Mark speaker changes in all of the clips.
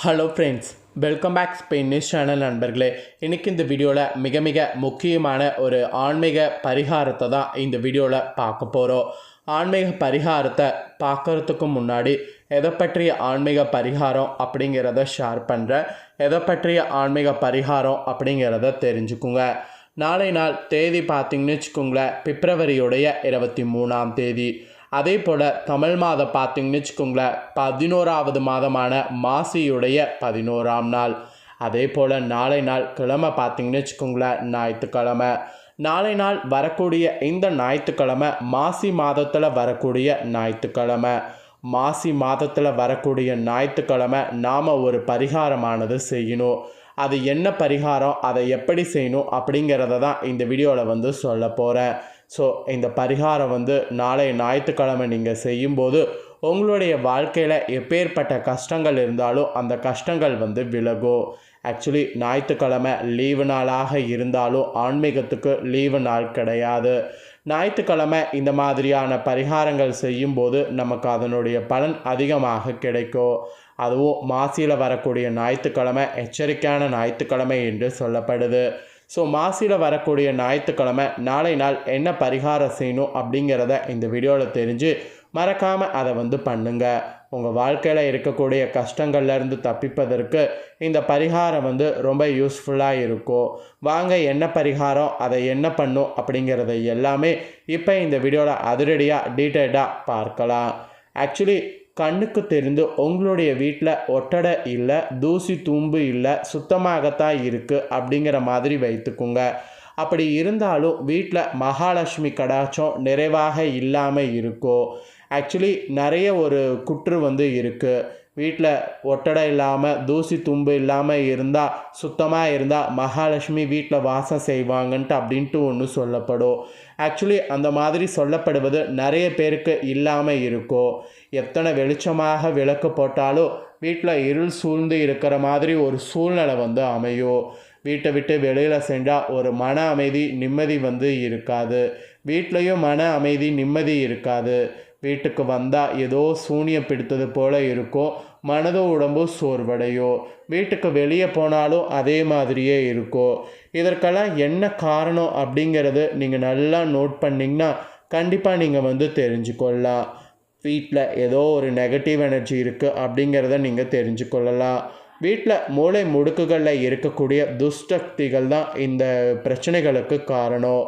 Speaker 1: Hello friends welcome back Spain news channel நண்பர்களே. இன்றைக்கி இந்த வீடியோவில் மிக மிக முக்கியமான ஒரு ஆன்மீக பரிகாரத்தை தான் இந்த வீடியோவில் பார்க்க போகிறோம் ஆன்மீக பரிகாரத்தை பார்க்குறதுக்கு முன்னாடி எதை பற்றிய ஆன்மீக பரிகாரம் அப்படிங்கிறத ஷேர் பண்ணுறேன் எதை பற்றிய ஆன்மீக பரிகாரம் அப்படிங்கிறத தெரிஞ்சுக்குங்க. நாளை நாள் தேதி பார்த்தீங்கன்னு வச்சுக்கோங்களேன் பிப்ரவரியுடைய இருபத்தி மூணாம் தேதி. அதே போல் தமிழ் மாதம் பார்த்தீங்கன்னு வச்சுக்கோங்களேன் பதினோராவது மாதமான மாசியுடைய பதினோராம் நாள். அதே போல் நாளை நாள் கிழமை பார்த்தீங்கன்னு வச்சுக்கோங்களேன் ஞாயிற்றுக்கிழமை. நாளை நாள் வரக்கூடிய இந்த ஞாயிற்றுக்கிழமை மாசி மாதத்தில் வரக்கூடிய ஞாயிற்றுக்கிழமை. மாசி மாதத்தில் வரக்கூடிய ஞாயிற்றுக்கிழமை நாம் ஒரு பரிகாரமானது செய்யணும். அது என்ன பரிகாரம் அதை எப்படி செய்யணும் அப்படிங்கிறத தான் இந்த வீடியோவில் வந்து சொல்ல போகிறேன் ஸோ இந்த பரிகாரம் வந்து நாளை ஞாயிற்றுக்கிழமை நீங்கள் செய்யும்போது உங்களுடைய வாழ்க்கையில் எப்பேற்பட்ட கஷ்டங்கள் இருந்தாலும் அந்த கஷ்டங்கள் வந்து விலகும் ஆக்சுவலி ஞாயிற்றுக்கிழமை லீவு நாளாக இருந்தாலும் ஆன்மீகத்துக்கு லீவு நாள் கிடையாது. ஞாயிற்றுக்கிழமை இந்த மாதிரியான பரிகாரங்கள் செய்யும்போது நமக்கு அதனுடைய பலன் அதிகமாக கிடைக்கும் அதுவும் மாசியில் வரக்கூடிய ஞாயிற்றுக்கிழமை எச்சரிக்கையான ஞாயிற்றுக்கிழமை என்று சொல்லப்படுது. ஸோ மாசியில் வரக்கூடிய ஞாயிற்றுக்கிழமை நாளை நாள் என்ன பரிகாரம் செய்யணும் அப்படிங்கிறத இந்த வீடியோவில் தெரிஞ்சு மறக்காமல் அதை வந்து பண்ணுங்கள் உங்கள் வாழ்க்கையில் இருக்கக்கூடிய கஷ்டங்கள்லேருந்து தப்பிப்பதற்கு இந்த பரிகாரம் வந்து ரொம்ப யூஸ்ஃபுல்லாக இருக்கும். வாங்க என்ன பரிகாரம் அதை என்ன பண்ணும் அப்படிங்கிறத எல்லாமே இப்போ இந்த வீடியோவில் அதிரடியாக டீட்டெயில்டாக பார்க்கலாம். ஆக்சுவலி கண்ணுக்கு தெரிந்து உங்களுடைய வீட்டில் ஒட்டடை இல்லை தூசி தூம்பு இல்லை சுத்தமாகத்தான் இருக்குது அப்படிங்கிற மாதிரி வைத்துக்குங்க. அப்படி இருந்தாலும் வீட்டில் மகாலட்சுமி கடாச்சம் நிறைவாக இல்லாமல் இருக்கும் ஆக்சுவலி நிறைய ஒரு குற்று வந்து இருக்குது வீட்டில் ஒட்டடை இல்லாமல் தூசி தும்பு இல்லாமல் இருந்தால் சுத்தமாக இருந்தால் மகாலட்சுமி வீட்டில் வாசம் செய்வாங்கன்ட்டு அப்படின்ட்டு ஒன்று சொல்லப்படும். ஆக்சுவலி அந்த மாதிரி சொல்லப்படுவது நிறைய பேருக்கு இல்லாமல் இருக்கும் எத்தனை வெளிச்சமாக விளக்கு போட்டாலும் வீட்டில் இருள் சூழ்ந்து இருக்கிற மாதிரி ஒரு சூழ்நிலை வந்து அமையும் வீட்டை விட்டு வெளியில் சென்றால் ஒரு மன அமைதி நிம்மதி வந்து இருக்காது. வீட்லேயும் மன அமைதி நிம்மதி இருக்காது. வீட்டுக்கு வந்தால் ஏதோ சூனியம் பிடித்தது போல் இருக்கும் மனதோ உடம்போ சோர்வடையும் வீட்டுக்கு வெளியே போனாலும் அதே மாதிரியே இருக்கும் இதற்கெல்லாம் என்ன காரணம் அப்படிங்கிறது நீங்கள் நல்லா நோட் பண்ணிங்கன்னா கண்டிப்பாக நீங்கள் வந்து தெரிஞ்சுக்கொள்ளலாம். வீட்டில் ஏதோ ஒரு நெகட்டிவ் எனர்ஜி இருக்குது அப்படிங்கிறத நீங்கள் தெரிஞ்சுக்கொள்ளலாம். வீட்டில் மூளை முடுக்குகளில் இருக்கக்கூடிய துஷ்டக்திகள் தான் இந்த பிரச்சனைகளுக்கு காரணம்.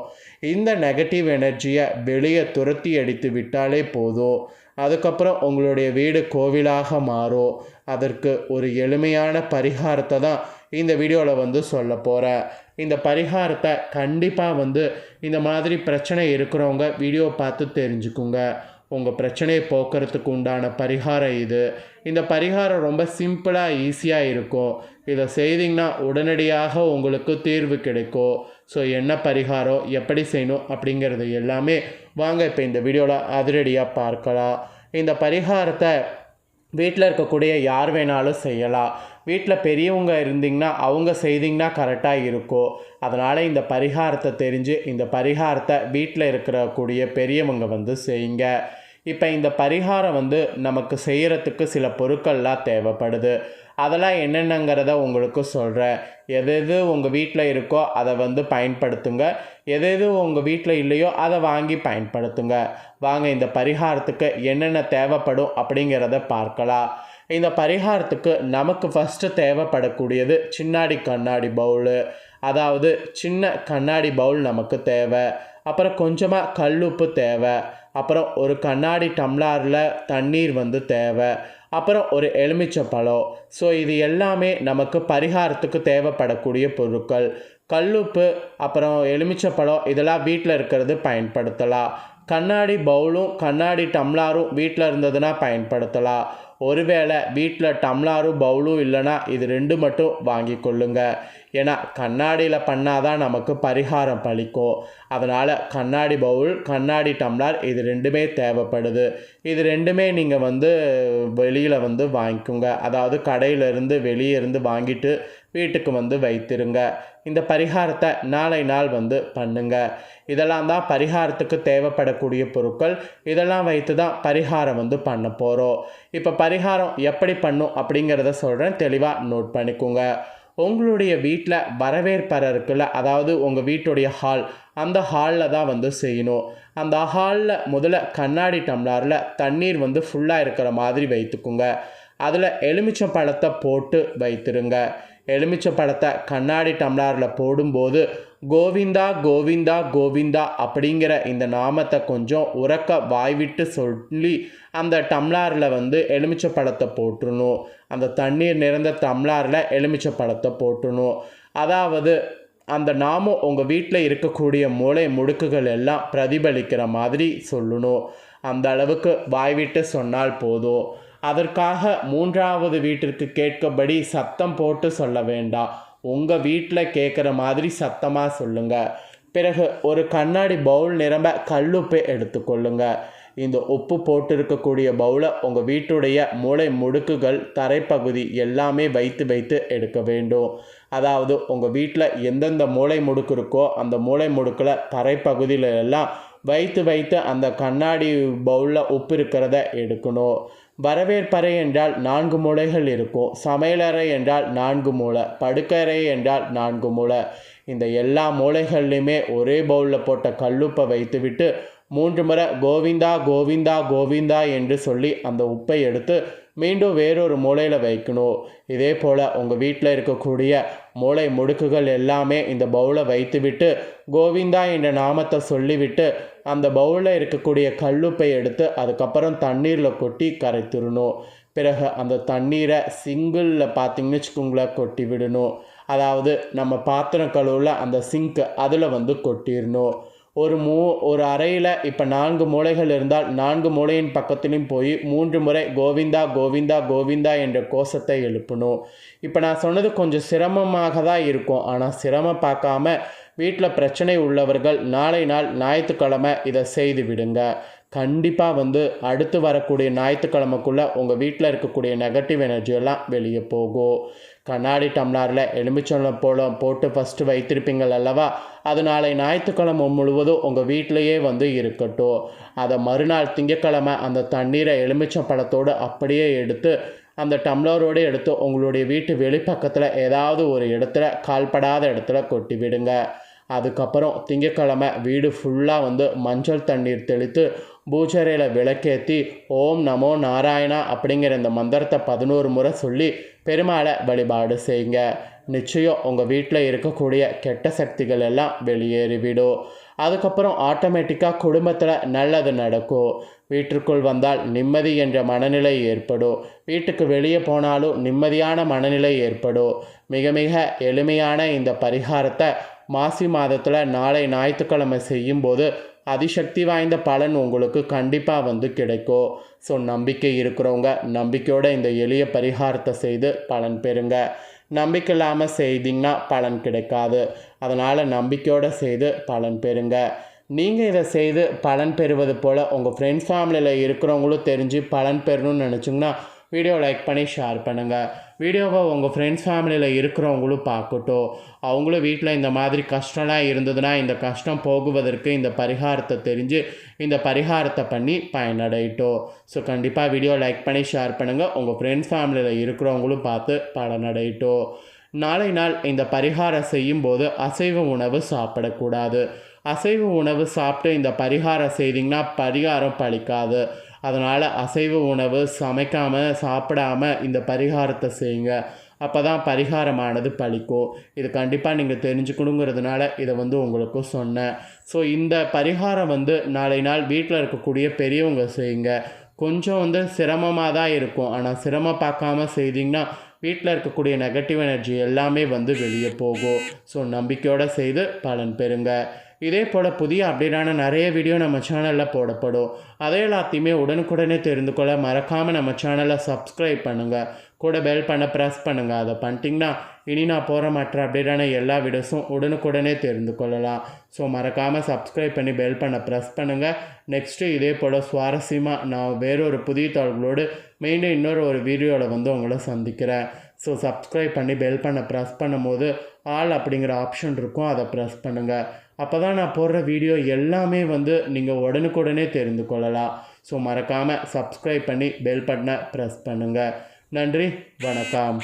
Speaker 1: இந்த நெகட்டிவ் எனர்ஜியை வெளியே துரத்தி அடித்து விட்டாலே போதும். அதுக்கப்புறம் உங்களுடைய வீடு கோவிலாக மாறும் அதற்கு ஒரு எளிமையான பரிகாரத்தை தான் இந்த வீடியோவில் வந்து சொல்ல போகிறேன் இந்த பரிகாரத்தை கண்டிப்பாக வந்து இந்த மாதிரி பிரச்சனை இருக்கிறவங்க வீடியோ பார்த்து தெரிஞ்சுக்குங்க. உங்கள் பிரச்சனையை போக்குறதுக்கு உண்டான பரிகாரம் இது. இந்த பரிகாரம் ரொம்ப சிம்பிளாக ஈஸியாக இருக்கும். இதை செய்திங்கன்னா உடனடியாக உங்களுக்கு தீர்வு கிடைக்கும். ஸோ என்ன பரிகாரம் எப்படி செய்யணும் அப்படிங்கிறது எல்லாமே வாங்க இப்போ இந்த வீடியோவில் அதிரடியாக பார்க்கலாம். இந்த பரிகாரத்தை வீட்டில் இருக்கக்கூடிய யார் வேணாலும் செய்யலாம். வீட்டில் பெரியவங்க இருந்தீங்கன்னா அவங்க செய்திங்கன்னா கரெக்டாக இருக்கும் அதனால் இந்த பரிகாரத்தை தெரிஞ்சு இந்த பரிகாரத்தை வீட்டில் இருக்கக்கூடிய பெரியவங்க வந்து செய்யுங்க. இப்போ இந்த பரிகாரம் வந்து நமக்கு செய்கிறதுக்கு சில பொருட்கள்லாம் தேவைப்படுது. அதெல்லாம் என்னென்னங்கிறத உங்களுக்கு சொல்கிறேன் எது எது உங்கள் வீட்டில் இருக்கோ அதை வந்து பயன்படுத்துங்க. எது எது உங்கள் வீட்டில் இல்லையோ அதை வாங்கி பயன்படுத்துங்க. வாங்க இந்த பரிகாரத்துக்கு என்னென்ன தேவைப்படும் அப்படிங்கிறத பார்க்கலாம். இந்த பரிகாரத்துக்கு நமக்கு ஃபஸ்ட்டு தேவைப்படக்கூடியது சின்னாடி கண்ணாடி பவுலு அதாவது சின்ன கண்ணாடி பவுல் நமக்கு தேவை. அப்புறம் கொஞ்சமாக கல்லுப்பு தேவை. அப்புறம் ஒரு கண்ணாடி டம்ளாரில் தண்ணீர் வந்து தேவை. அப்புறம் ஒரு எலுமிச்சப்பழம் ஸோ இது எல்லாமே நமக்கு பரிகாரத்துக்கு தேவைப்படக்கூடிய பொருட்கள். கல்லுப்பு அப்புறம் எலுமிச்சை பழம் இதெல்லாம் வீட்டில் இருக்கிறது பயன்படுத்தலாம். கண்ணாடி பவுலும் கண்ணாடி டம்ளாரும் வீட்டில் இருந்ததுன்னா பயன்படுத்தலாம். ஒருவேளை வீட்டில் டம்ளாரும் பவுலும் இல்லைன்னா இது ரெண்டு மட்டும் வாங்கி கொள்ளுங்க. ஏன்னா கண்ணாடியில் பண்ணாதான் நமக்கு பரிகாரம் பலிக்கும் அதனால் கண்ணாடி பவுல் கண்ணாடி டம்ளார் இது ரெண்டுமே தேவைப்படுது. இது ரெண்டுமே நீங்கள் வந்து வெளியில் வந்து வாங்கிக்கோங்க. அதாவது கடையிலேருந்து வெளியே இருந்து வாங்கிட்டு வீட்டுக்கு வந்து வைத்திருங்க. இந்த பரிகாரத்தை நாளை நாள் வந்து பண்ணுங்க. இதெல்லாம் தான் பரிகாரத்துக்கு தேவைப்படக்கூடிய பொருட்கள். இதெல்லாம் வைத்து தான் பரிகாரம் வந்து பண்ண போகிறோம் இப்போ பரிகாரம் எப்படி பண்ணும் அப்படிங்கிறத சொல்கிறேன் தெளிவாக நோட் பண்ணிக்கோங்க. உங்களுடைய வீட்டில் வரவேற்பறை இருக்குல்ல அதாவது உங்கள் வீட்டுடைய ஹால் அந்த ஹாலில் தான் வந்து செய்யணும். அந்த ஹாலில் முதல்ல கண்ணாடி டம்ளாரில் தண்ணீர் வந்து ஃபுல்லாக இருக்கிற மாதிரி வைத்துக்குங்க. அதில் எலுமிச்சம் பழத்தை போட்டு வைத்துருங்க. எலுமிச்சை பழத்தை கண்ணாடி டம்ளாரில் போடும்போது கோவிந்தா கோவிந்தா கோவிந்தா அப்படிங்கிற இந்த நாமத்தை கொஞ்சம் உறக்க வாய்விட்டு சொல்லி அந்த டம்ளாரில் வந்து எலுமிச்சை பழத்தை போட்டுணும் அந்த தண்ணீர் நிறைந்த டம்ளாரில் எலுமிச்சை பழத்தை போட்டுணும் அதாவது அந்த நாமம் உங்கள் வீட்டில் இருக்கக்கூடிய மூளை முடுக்குகள் எல்லாம் பிரதிபலிக்கிற மாதிரி சொல்லணும். அந்த அளவுக்கு வாய்விட்டு சொன்னால் போதும். அதற்காக மூன்றாவது வீட்டிற்கு கேட்கபடி சத்தம் போட்டு சொல்ல வேண்டாம் உங்கள் வீட்டில் கேட்குற மாதிரி சத்தமாக சொல்லுங்கள் பிறகு ஒரு கண்ணாடி பவுல் நிரம்ப கல்லுப்பை எடுத்துக்கொள்ளுங்க. இந்த உப்பு போட்டிருக்கக்கூடிய பவுலை உங்கள் வீட்டுடைய மூளை முடுக்குகள் தரைப்பகுதி எல்லாமே வைத்து வைத்து எடுக்க வேண்டும். அதாவது உங்கள் வீட்டில் எந்தெந்த மூளை முடுக்கு இருக்கோ அந்த மூளை முடுக்கில் தரைப்பகுதியில் எல்லாம் வைத்து வைத்து அந்த கண்ணாடி பவுலில் உப்பு இருக்கிறத எடுக்கணும். வரவேற்பறை என்றால் நான்கு மூலைகள் இருக்கும் சமையலறை என்றால் நான்கு மூளை படுக்கறை என்றால் நான்கு மூளை. இந்த எல்லா மூளைகள்லையுமே ஒரே பவுலில் போட்ட கல்லுப்பை வைத்துவிட்டு மூன்று முறை கோவிந்தா கோவிந்தா கோவிந்தா என்று சொல்லி அந்த உப்பை எடுத்து மீண்டும் வேறொரு மூலையில் வைக்கணும். இதே போல் உங்கள் வீட்டில் இருக்கக்கூடிய மூளை முடுக்குகள் எல்லாமே இந்த பவுலை வைத்துவிட்டு கோவிந்தா என்ற நாமத்தை சொல்லிவிட்டு அந்த பவுலில் இருக்கக்கூடிய கல்லுப்பை எடுத்து அதுக்கப்புறம் தண்ணீரில் கொட்டி கரைத்துடணும். பிறகு அந்த தண்ணீரை சிங்கிளில் பார்த்தீங்கன்னு வச்சுக்கோங்களேன் கொட்டி விடணும். அதாவது நம்ம பாத்திரம் கழுவில் அந்த சிங்க்கு அதில் வந்து கொட்டிடணும். ஒரு மூ ஒரு அறையில் இப்போ நான்கு மூலைகள் இருந்தால் நான்கு மூலையின் பக்கத்துலேயும் போய் மூன்று முறை கோவிந்தா கோவிந்தா கோவிந்தா என்ற கோஷத்தை எழுப்பணும். இப்போ நான் சொன்னது கொஞ்சம் சிரமமாக தான் இருக்கும். ஆனால் சிரமம் பார்க்காம வீட்டில் பிரச்சனை உள்ளவர்கள் நாளை நாள் ஞாயிற்றுக்கிழமை இதை செய்து விடுங்க. கண்டிப்பாக வந்து அடுத்து வரக்கூடிய ஞாயிற்றுக்கிழமைக்குள்ளே உங்கள் வீட்டில் இருக்கக்கூடிய நெகட்டிவ் எனர்ஜி எல்லாம் வெளியே போகும். கண்ணாடி டம்ளாரில் எலுமிச்சம்பழம் போல போட்டு ஃபஸ்ட்டு வைத்திருப்பீங்கள் அல்லவா? அது நாளை ஞாயிற்றுக்கிழமை முழுவதும் உங்கள் வீட்டிலையே வந்து இருக்கட்டும். அதை மறுநாள் திங்கக்கிழமை அந்த தண்ணீரை எலுமிச்சம் பழத்தோடு அப்படியே எடுத்து அந்த டம்ளரோடு எடுத்து உங்களுடைய வீட்டு வெளிப்பக்கத்தில் ஏதாவது ஒரு இடத்துல கால்படாத இடத்துல கொட்டி விடுங்க. அதுக்கப்புறம் திங்கக்கிழமை வீடு ஃபுல்லாக வந்து மஞ்சள் தண்ணீர் தெளித்து பூஜரையில் விளக்கேற்றி ஓம் நமோ நாராயணா அப்படிங்கிற இந்த மந்திரத்தை பதினோரு முறை சொல்லி பெருமாளை வழிபாடு செய்யுங்க. நிச்சயம் உங்கள் வீட்டில் இருக்கக்கூடிய கெட்ட சக்திகள் எல்லாம் வெளியேறிவிடும். அதுக்கப்புறம் ஆட்டோமேட்டிக்காக குடும்பத்தில் நல்லது நடக்கும். வீட்டிற்குள் வந்தால் நிம்மதி என்ற மனநிலை ஏற்படும். வீட்டுக்கு வெளியே போனாலும் நிம்மதியான மனநிலை ஏற்படும். மிக மிக எளிமையான இந்த பரிகாரத்தை மாசி மாதத்தில் நாளை ஞாயிற்றுக்கிழமை செய்யும்போது அதிசக்தி வாய்ந்த பலன் உங்களுக்கு கண்டிப்பாக வந்து கிடைக்கும். ஸோ நம்பிக்கை இருக்கிறவங்க நம்பிக்கையோடு இந்த எளிய பரிகாரத்தை செய்து பலன் பெறுங்க. நம்பிக்கை இல்லாமல் செய்தீங்கன்னா பலன் கிடைக்காது. அதனால் நம்பிக்கையோடு செய்து பலன் பெறுங்க. நீங்கள் இதை செய்து பலன் பெறுவது போல் உங்கள் ஃப்ரெண்ட்ஸ் ஃபேமிலியில் இருக்கிறவங்களும் தெரிஞ்சு பலன் பெறணும்னு நினச்சிங்கன்னா வீடியோ லைக் பண்ணி ஷேர் பண்ணுங்கள் வீடியோவை உங்கள் ஃப்ரெண்ட்ஸ் ஃபேமிலியில் இருக்கிறவங்களும் பார்க்கட்டும். அவங்களும் வீட்டில் இந்த மாதிரி கஷ்டம்லாம் இருந்ததுன்னா இந்த கஷ்டம் போகுவதற்கு இந்த பரிகாரத்தை தெரிஞ்சு இந்த பரிகாரத்தை பண்ணி பயனடையட்டும். ஸோ கண்டிப்பாக வீடியோ லைக் பண்ணி ஷேர் பண்ணுங்கள் உங்கள் ஃப்ரெண்ட்ஸ் ஃபேமிலியில் இருக்கிறவங்களும் பார்த்து பலனடையட்டும். நாளை நாள் இந்த பரிகாரம் செய்யும்போது அசைவ உணவு சாப்பிடக்கூடாது. அசைவ உணவு சாப்பிட்டு இந்த பரிகாரம் செய்திங்கன்னா பரிகாரம் பழிக்காது. அதனால் அசைவ உணவு சமைக்காமல் சாப்பிடாம இந்த பரிகாரத்தை செய்யுங்க. அப்போ தான் பரிகாரமானது பழிக்கும். இது கண்டிப்பாக நீங்கள் தெரிஞ்சுக்கணுங்கிறதுனால இதை வந்து உங்களுக்கும் சொன்னேன். ஸோ இந்த பரிகாரம் வந்து நாளை நாள் வீட்டில் இருக்கக்கூடிய பெரியவங்க செய்யுங்க. கொஞ்சம் வந்து சிரமமாக தான் இருக்கும். ஆனால் சிரமம் பார்க்காம செய்தீங்கன்னா வீட்டில் இருக்கக்கூடிய நெகட்டிவ் எனர்ஜி எல்லாமே வந்து வெளியே போகும். ஸோ நம்பிக்கையோடு செய்து பலன் பெறுங்க. இதே போல் புதிய அப்டேட்டான நிறைய வீடியோ நம்ம சேனலில் போடப்படும். அதை எல்லாத்தையுமே உடனுக்குடனே தெரிந்து கொள்ள மறக்காமல் நம்ம சேனலை சப்ஸ்கிரைப் பண்ணுங்கள் கூட பெல் பண்ண ப்ரெஸ் பண்ணுங்கள் அதை பண்ணிட்டிங்கன்னா இனி நான் போகிற மற்ற அப்டேட்டான எல்லா வீடியோஸும் உடனுக்குடனே தெரிந்து கொள்ளலாம். ஸோ மறக்காமல் சப்ஸ்கிரைப் பண்ணி பெல் பண்ண ப்ரெஸ் பண்ணுங்கள் நெக்ஸ்ட்டு இதே போல் சுவாரஸ்யமாக நான் வேறொரு புதிய தாள்களோடு மீண்டும் இன்னொரு ஒரு வீடியோவில் வந்து உங்களை சந்திக்கிறேன். ஸோ சப்ஸ்கிரைப் பண்ணி பெல் பண்ண ப்ரெஸ் பண்ணும்போது ஆல் அப்படிங்கிற ஆப்ஷன் இருக்கும். அதை ப்ரெஸ் பண்ணுங்கள் அப்போ தான் நான் போடுற வீடியோ எல்லாமே வந்து நீங்கள் உடனுக்குடனே தெரிந்து கொள்ளலாம். ஸோ மறக்காமல் சப்ஸ்கிரைப் பண்ணி பெல் பட்டனை ப்ரெஸ் பண்ணுங்கள் நன்றி வணக்கம்.